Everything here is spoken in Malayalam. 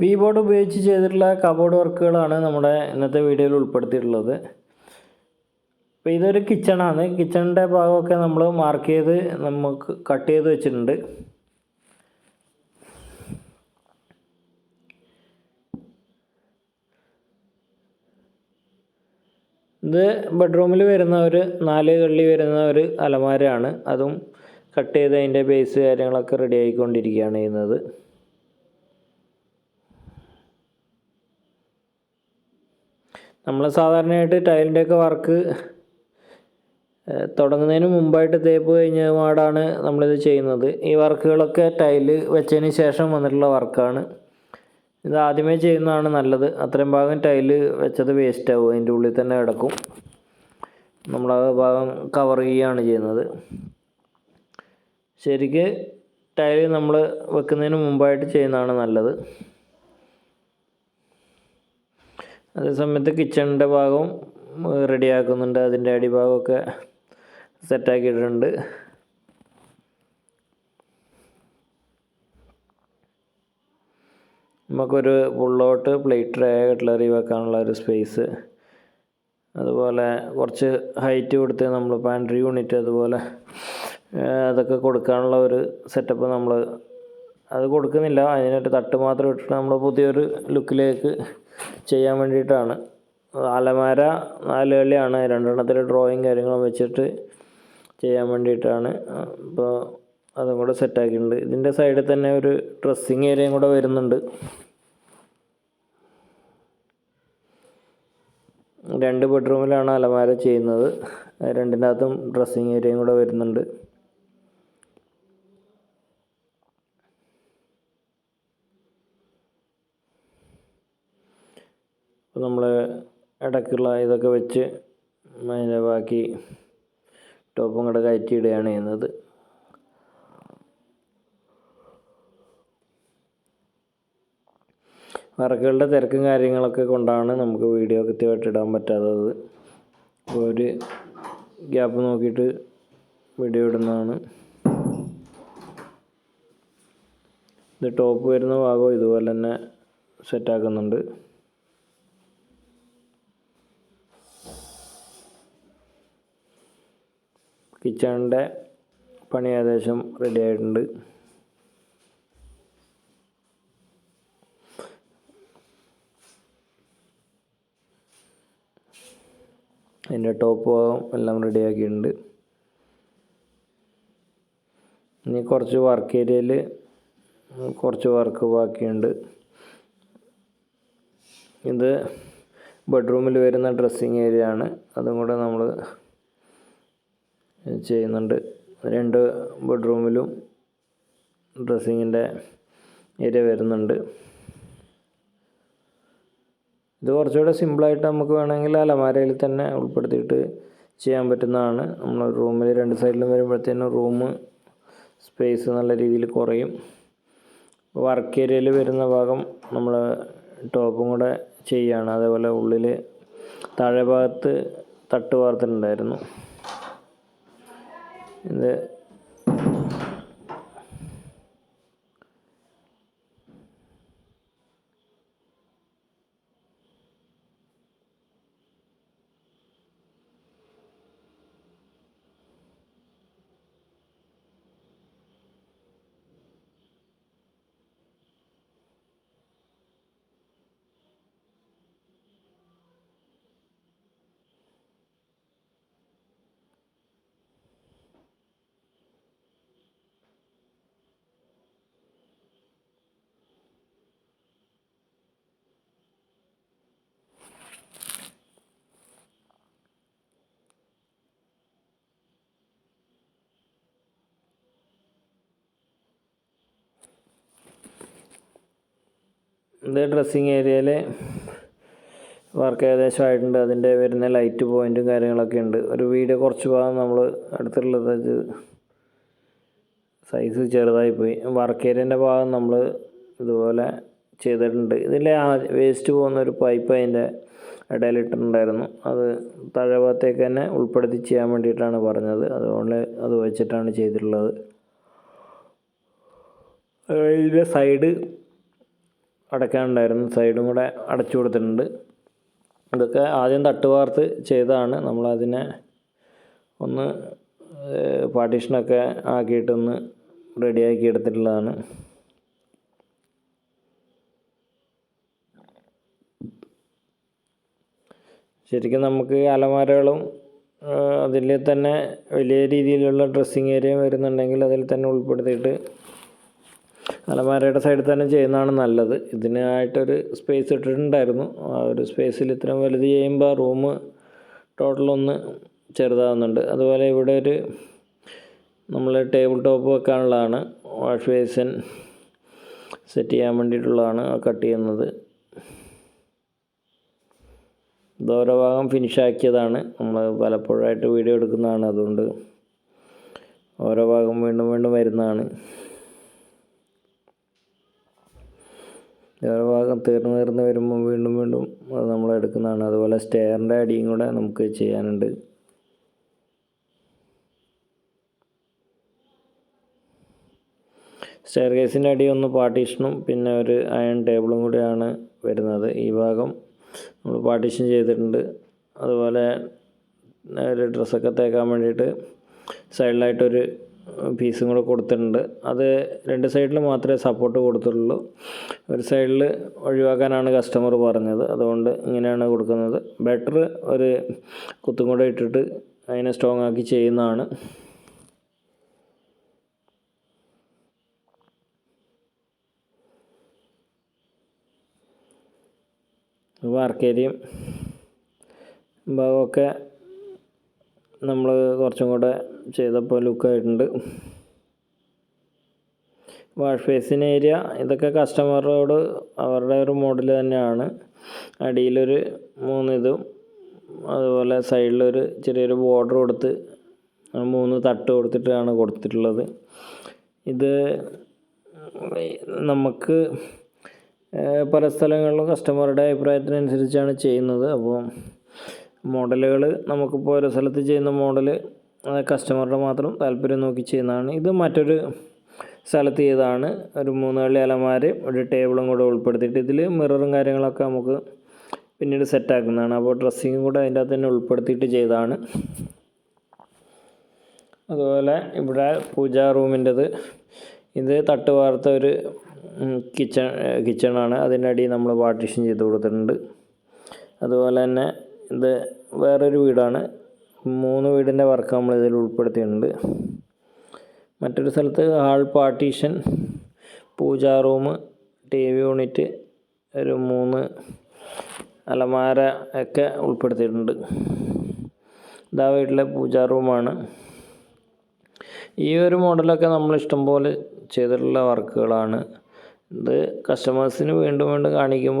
വി ബോർഡ് ഉപയോഗിച്ച് ചെയ്തിട്ടുള്ള കബോർഡ് വർക്കുകളാണ് നമ്മുടെ ഇന്നത്തെ വീഡിയോയിൽ ഉൾപ്പെടുത്തിയിട്ടുള്ളത്. അപ്പോൾ ഇതൊരു കിച്ചണാണ് കിച്ചണിന്റെ ഭാഗമൊക്കെ നമ്മൾ മാർക്ക് ചെയ്ത് നമുക്ക് കട്ട് ചെയ്ത് വെച്ചിട്ടുണ്ട്. ഇത് ബെഡ്റൂമിൽ വരുന്ന ഒരു നാല് കള്ളി വരുന്ന ഒരു അലമാരയാണ്. അതും കട്ട് ചെയ്ത് അതിന്റെ ബേസ് കാര്യങ്ങളൊക്കെ റെഡി ആയിക്കൊണ്ടിരിക്കുകയാണ് ചെയ്യുന്നത്. നമ്മൾ സാധാരണയായിട്ട് ടൈലിന്റെയൊക്കെ വർക്ക് തുടങ്ങുന്നതിന് മുമ്പായിട്ട് തേപ്പ് കഴിഞ്ഞ പാടാണ് നമ്മളിത് ചെയ്യുന്നത്. ഈ വർക്കുകളൊക്കെ ടൈൽ വെച്ചതിന് ശേഷം വന്നിട്ടുള്ള വർക്കാണ്. ഇത് ആദ്യമേ ചെയ്യുന്നതാണ് നല്ലത്. അത്രയും ഭാഗം ടൈൽ വെച്ചത് വേസ്റ്റ് ആവും. അതിന്റെ ഉള്ളിൽ തന്നെ കിടക്കും. നമ്മൾ ആ ഭാഗം കവർ ചെയ്യുകയാണ് ചെയ്യുന്നത്. ശരിക്ക് ടൈൽ നമ്മൾ വെക്കുന്നതിന് മുമ്പായിട്ട് ചെയ്യുന്നതാണ് നല്ലത്. അതേ സമയത്ത് കിച്ചണിന്റെ ഭാഗം റെഡിയാക്കുന്നുണ്ട്. അതിന്റെ അടിഭാഗമൊക്കെ സെറ്റാക്കിയിട്ടുണ്ട്. നമുക്കൊരു പുള്ളോട്ട് പ്ലേറ്റ് ട്രേ കട്ട്ലറി വെക്കാനുള്ള ഒരു സ്പേസ് അതുപോലെ കുറച്ച് ഹൈറ്റ് കൊടുത്ത് നമ്മൾ പാൻട്രി യൂണിറ്റ് അതുപോലെ അതൊക്കെ കൊടുക്കാനുള്ള ഒരു സെറ്റപ്പ് നമ്മൾ അത് കൊടുക്കുന്നില്ല. അതിനൊരു തട്ട് മാത്രം ഇട്ടിട്ട് നമ്മൾ പുതിയൊരു ലുക്കിലേക്ക് ചെയ്യാൻ വേണ്ടിയിട്ടാണ്. അലമാര നാല് കളിയാണ്. രണ്ടെണ്ണത്തിൽ ഡ്രോയിങ് കാര്യങ്ങളും വെച്ചിട്ട് ചെയ്യാൻ വേണ്ടിയിട്ടാണ്. അപ്പോൾ അതും കൂടെ സെറ്റാക്കിയിട്ടുണ്ട് ഇതിന്റെ സൈഡിൽ തന്നെ ഒരു ഡ്രസ്സിങ് ഏരിയയും കൂടെ വരുന്നുണ്ട്. രണ്ട് ബെഡ്റൂമിലാണ് അലമാര ചെയ്യുന്നത്. രണ്ടിനകത്തും ഡ്രസ്സിങ് ഏരിയയും കൂടെ വരുന്നുണ്ട്. നമ്മൾ ഇടയ്ക്കുള്ള ഇതൊക്കെ വെച്ച് അതിന്റെ ബാക്കി ടോപ്പും കൂടെ കയറ്റി ഇടുകയാണ് ചെയ്യുന്നത്. വർക്കുകളുടെ തിരക്കും കാര്യങ്ങളൊക്കെ കൊണ്ടാണ് നമുക്ക് വീഡിയോ കൃത്യമായിട്ട് ഇടാൻ പറ്റാത്തത്. അപ്പോൾ ഒരു ഗ്യാപ്പ് നോക്കിയിട്ട് വീഡിയോ ഇടുന്നതാണ്. ഇത് ടോപ്പ് വരുന്ന ഭാഗം ഇതുപോലെ തന്നെ സെറ്റാക്കുന്നുണ്ട്. കിച്ചണിന്റെ പണി ഏകദേശം റെഡി ആയിട്ടുണ്ട്. അതിന്റെ ടോപ്പ് എല്ലാം റെഡിയാക്കിയിട്ടുണ്ട് ഇനി കുറച്ച് വർക്ക് ഏരിയയിൽ കുറച്ച് വർക്ക് ബാക്കിയുണ്ട്. ഇത് ബെഡ്റൂമിൽ വരുന്ന ഡ്രസ്സിങ് ഏരിയ ആണ്. അതും കൂടെ നമ്മൾ ചെയ്യുന്നുണ്ട്. രണ്ട് ബെഡ്റൂമിലും ഡ്രസ്സിങ്ങിന്റെ ഏരിയ വരുന്നുണ്ട്. ഇത് കുറച്ചുകൂടെ സിമ്പിളായിട്ട് നമുക്ക് വേണമെങ്കിൽ അലമാരയിൽ തന്നെ ഉൾപ്പെടുത്തിയിട്ട് ചെയ്യാൻ പറ്റുന്നതാണ്. നമ്മൾ റൂമിൽ രണ്ട് സൈഡിലും വരുമ്പോഴത്തേനും റൂം സ്പേസ് നല്ല രീതിയിൽ കുറയും. വർക്ക് ഏരിയയിൽ വരുന്ന ഭാഗം നമ്മൾ ടോപ്പും കൂടെ ചെയ്യുകയാണ് അതേപോലെ ഉള്ളിൽ താഴെ ഭാഗത്ത് തട്ട് വാർത്തിട്ടുണ്ടായിരുന്നു ഇത് ഇത് ഡ്രസ്സിങ് ഏരിയയിൽ വർക്ക് ഏകദേശം ആയിട്ടുണ്ട് അതിന്റെ വരുന്ന ലൈറ്റ് പോയിന്റും കാര്യങ്ങളൊക്കെ ഉണ്ട്. ഒരു വീഡിയോ കുറച്ച് ഭാഗം നമ്മൾ അടുത്തുള്ളത് സൈസ് ചെറുതായി പോയി വർക്ക് ഏരിയന്റെ ഭാഗം നമ്മൾ ഇതുപോലെ ചെയ്തിട്ടുണ്ട്. ഇതിലെ വേസ്റ്റ് പോകുന്ന ഒരു പൈപ്പ് അതിന്റെ ഇടയിലിട്ടിട്ടുണ്ടായിരുന്നു അത് താഴെ തന്നെ ഉൾപ്പെടുത്തി ചെയ്യാൻ വേണ്ടിയിട്ടാണ് പറഞ്ഞത്. അതുകൊണ്ട് അത് വെച്ചിട്ടാണ് ചെയ്തിട്ടുള്ളത്. ഇതിന്റെ സൈഡ് അടയ്ക്കാനുണ്ടായിരുന്നു. സൈഡും കൂടെ അടച്ചു കൊടുത്തിട്ടുണ്ട്. ഇതൊക്കെ ആദ്യം തട്ടുവാർത്ത് ചെയ്തതാണ്. നമ്മളതിനെ ഒന്ന് പാർട്ടീഷനൊക്കെ ആക്കിയിട്ടൊന്ന് റെഡിയാക്കി എടുത്തിട്ടുള്ളതാണ്. ശരിക്കും നമുക്ക് അലമാരകളും അതിൽ തന്നെ വലിയ രീതിയിലുള്ള ഡ്രസ്സിങ് ഏരിയ വരുന്നുണ്ടെങ്കിൽ അതിൽ തന്നെ ഉൾപ്പെടുത്തിയിട്ട് അലമാരയുടെ സൈഡിൽ തന്നെ ചെയ്യുന്നതാണ് നല്ലത്. ഇതിനായിട്ടൊരു സ്പേസ് ഇട്ടിട്ടുണ്ടായിരുന്നു. ആ ഒരു സ്പേസിൽ ഇത്രയും വലുത് ചെയ്യുമ്പോൾ റൂം ടോട്ടൽ ഒന്ന് ചെറുതാവുന്നുണ്ട്. അതുപോലെ ഇവിടെ ഒരു നമ്മൾ ടേബിൾ ടോപ്പ് വെക്കാനുള്ളതാണ്. വാഷ് ബേസിൻ സെറ്റ് ചെയ്യാൻ വേണ്ടിയിട്ടുള്ളതാണ് കട്ട് ചെയ്യുന്നത്. ഇതോരോ ഭാഗം ഫിനിഷ് ആക്കിയതാണ്. നമ്മൾ പലപ്പോഴായിട്ട് വീഡിയോ എടുക്കുന്നതാണ്. അതുകൊണ്ട് ഓരോ ഭാഗം വീണ്ടും വീണ്ടും വരുന്നതാണ്. ഭാഗം തീർന്ന് തീർന്ന് വരുമ്പോൾ വീണ്ടും വീണ്ടും അത് നമ്മൾ എടുക്കുന്നതാണ്. അതുപോലെ സ്റ്റെയറിന്റെ അടിയും കൂടെ നമുക്ക് ചെയ്യാനുണ്ട്. സ്റ്റെയർ കേസിന്റെ അടി ഒന്ന് പാർട്ടീഷനും പിന്നെ ഒരു അയൺ ടേബിളും കൂടിയാണ് വരുന്നത്. ഈ ഭാഗം നമ്മൾ പാർട്ടീഷൻ ചെയ്തിട്ടുണ്ട്. അതുപോലെ ഒരു ഡ്രസ്സൊക്കെ തേക്കാൻ വേണ്ടിയിട്ട് സൈഡിലായിട്ടൊരു പീസും കൂടെ കൊടുത്തിട്ടുണ്ട്. അത് രണ്ട് സൈഡിൽ മാത്രമേ സപ്പോർട്ട് കൊടുത്തിട്ടുള്ളൂ. ഒരു സൈഡിൽ ഒഴിവാക്കാനാണ് കസ്റ്റമർ പറഞ്ഞത്. അതുകൊണ്ട് ഇങ്ങനെയാണ് കൊടുക്കുന്നത്. ബെറ്റർ ഒരു കുത്തും കൂടെ ഇട്ടിട്ട് അതിനെ സ്ട്രോങ് ആക്കി ചെയ്യുന്നതാണ്. വാർക്കേരിയും ഭാഗമൊക്കെ നമ്മൾ കുറച്ചും കൂടെ ചെയ്തപ്പോൾ ലുക്കായിട്ടുണ്ട്. വാഷ് ബേസിൻ ഏരിയ ഇതൊക്കെ കസ്റ്റമറോട് അവരുടെ ഒരു മോഡൽ തന്നെയാണ്. അടിയിലൊരു മൂന്ന് ഇതും അതുപോലെ സൈഡിലൊരു ചെറിയൊരു ബോർഡർ കൊടുത്ത് മൂന്ന് തട്ട് കൊടുത്തിട്ടാണ് കൊടുത്തിട്ടുള്ളത്. ഇത് നമുക്ക് പല സ്ഥലങ്ങളിലും കസ്റ്റമറുടെ അഭിപ്രായത്തിനനുസരിച്ചാണ് ചെയ്യുന്നത്. അപ്പോൾ മോഡലുകൾ നമുക്കിപ്പോൾ ഓരോ സ്ഥലത്ത് ചെയ്യുന്ന മോഡൽ കസ്റ്റമറുടെ മാത്രം താല്പര്യം നോക്കി ചെയ്യുന്നതാണ്. ഇത് മറ്റൊരു സ്ഥലത്ത് ചെയ്തതാണ്. ഒരു മൂന്ന് അലമാരയും അലമാര ഒരു ടേബിളും കൂടെ ഉൾപ്പെടുത്തിയിട്ട് ഇതിൽ മിററും കാര്യങ്ങളൊക്കെ നമുക്ക് പിന്നീട് സെറ്റാക്കുന്നതാണ്. അപ്പോൾ ഡ്രസ്സിങ്ങും കൂടെ അതിന്റെ അകത്ത് തന്നെ ഉൾപ്പെടുത്തിയിട്ട് ചെയ്തതാണ്. അതുപോലെ ഇവിടെ പൂജാ റൂമിന്റെത്. ഇത് തട്ട് വാർത്ത ഒരു കിച്ചൺ കിച്ചണാണ്. അതിന്റെ അടിയിൽ നമ്മൾ പാർട്ടീഷൻ ചെയ്ത് കൊടുത്തിട്ടുണ്ട്. അതുപോലെ തന്നെ ഇത് വേറൊരു വീടാണ്. മൂന്ന് വീടിന്റെ വർക്ക് നമ്മൾ ഇതിൽ ഉൾപ്പെടുത്തിയിട്ടുണ്ട്. മറ്റൊരു സ്ഥലത്ത് hall partition pooja room T V unit ഒരു മൂന്ന് അലമാര ഒക്കെ ഉൾപ്പെടുത്തിയിട്ടുണ്ട്. ഇതാ വീട്ടിലെ പൂജാ റൂമാണ്. ഈ ഒരു മോഡലൊക്കെ നമ്മൾ ഇഷ്ടംപോലെ ചെയ്തിട്ടുള്ള വർക്കുകളാണ്. ഇത് കസ്റ്റമേഴ്സിന് വീണ്ടും വീണ്ടും കാണിക്കുമ്പോൾ